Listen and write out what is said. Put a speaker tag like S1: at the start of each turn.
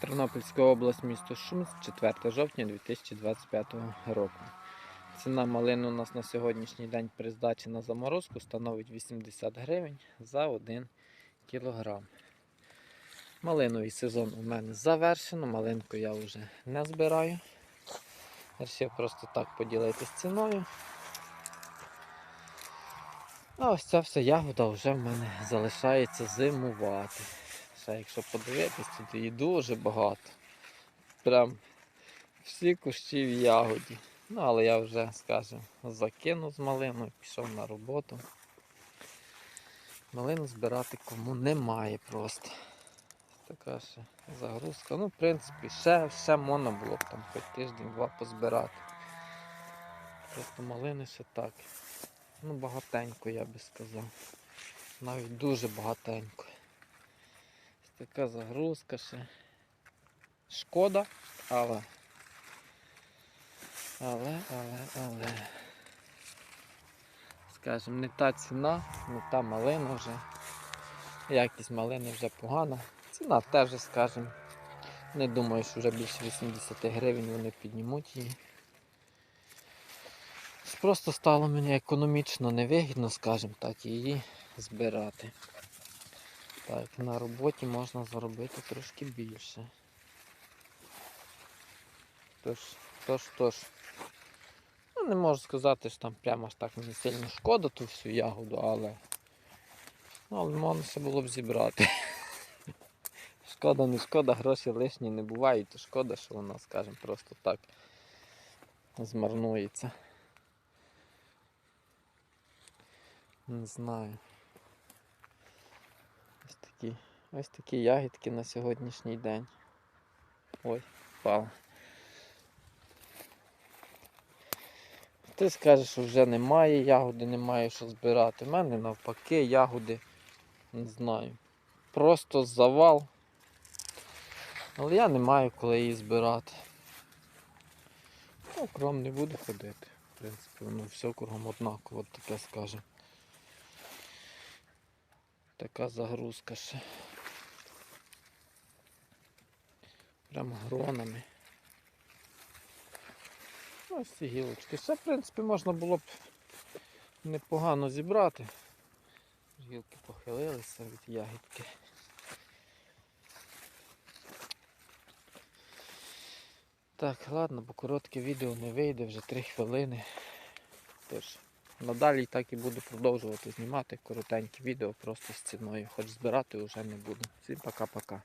S1: Тернопільська область, місто Шумськ, 4 жовтня 2025 року. Ціна малини у нас на сьогоднішній день при здачі на заморозку становить 80 гривень за 1 кілограм. Малиновий сезон у мене завершено, малинку я вже не збираю. Вирішив просто так поділитися ціною. А ось ця вся ягода вже в мене залишається зимувати. Ще якщо подивитись, тут її дуже багато. Прям всі кущі в ягоді. Ну, але я вже, скажімо, закинув з малиною, пішов на роботу. Малину збирати кому немає просто. Така ще загрузка. Ну, в принципі, ще, ще можна було б там хоч тиждень-два позбирати. Просто малини ще так. Ну, багатенько, я би сказав. Навіть дуже багатенько. Така загрузка ще. Шкода, але. Але, але, але. Скажем, не та ціна, не та малина вже. Якість малини вже погана. Ціна теж, скажем, не думаю, що вже більше 80 гривень вони піднімуть її. Просто стало мені економічно невигідно, скажімо так, її збирати. Так, на роботі можна заробити трошки більше. Тож, тож, тож. Ну, не можу сказати, що там прямо аж так мені сильно шкода ту всю ягоду, але. Ну, але можна ще було б зібрати. Шкода, не шкода, гроші лишні не бувають, то шкода, що вона, скажімо, просто так змарнується. Не знаю. Такі, ось такі ягідки на сьогоднішній день. Ой, впала. Ти скажеш, що вже немає ягоди, немає що збирати. У мене навпаки ягоди, не знаю. Просто завал. Але я не маю коли її збирати. Ну, кром не буду ходити. В принципі, воно все кругом однаково, таке скажемо. Така загрузка ще. Прямо гронами. Ось ці гілочки. Все, в принципі, можна було б непогано зібрати. Гілки похилилися від ягідки. Так, ладно, бо коротке відео не вийде, вже 3 хвилини. Тож, надалі так і буду продовжувати знімати коротенькі відео просто з ціною. Хоч збирати вже не буду. Всім пока-пока.